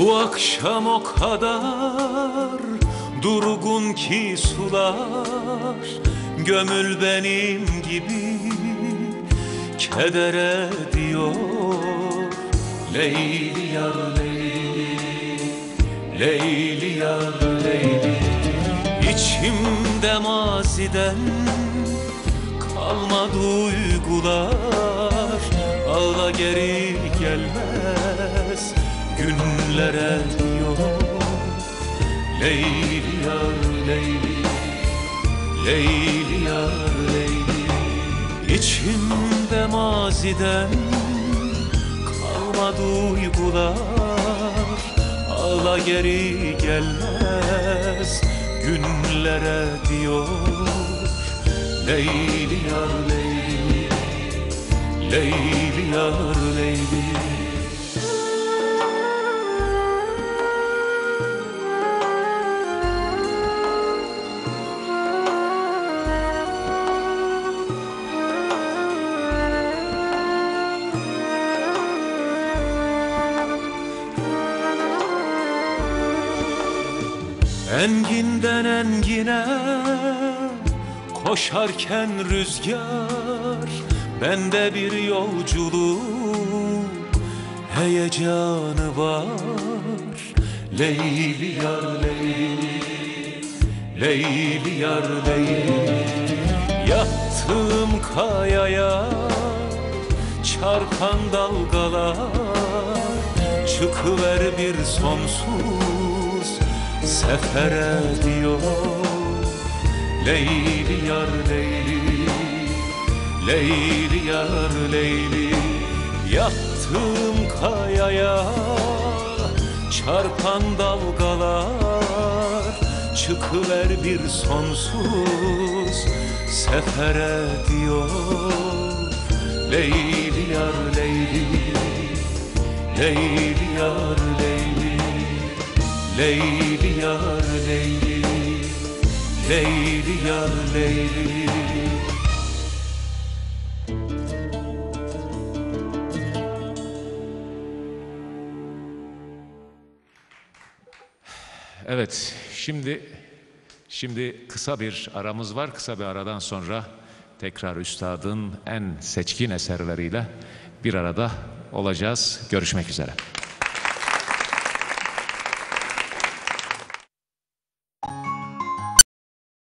Bu akşam o kadar durgun ki sular Gömül benim gibi kedere diyor. Leyli yar Leyli Leyli yar Leyli. İçimde maziden kalma duygular. Ağla geri gelmez günlere diyor Leyli yar Leyli. Leyli yar Leyli. İçimde maziden kalma duygular. Ağla geri gelmez günlere diyor. Leyli yar Leyli. Leyli yar Leyli Enginden engine koşarken rüzgar Bende bir yolculuk heyecanı var. Leyli yar Leyli Leyli yar Leyli Yattığım kayaya çarpan dalgalar Çıkıver bir sonsuz sefere diyor Leyli yar Leyli Leyli yar Leyli Yattığım kayaya çarpan dalgalar Çıkıver bir sonsuz sefere diyor Leyli yar Leyli Leyli yar Leyli yar Leyli Leyli yar Leyli Evet, şimdi şimdi kısa bir aramız var. Kısa bir aradan sonra tekrar üstadın en seçkin eserleriyle bir arada olacağız. Görüşmek üzere.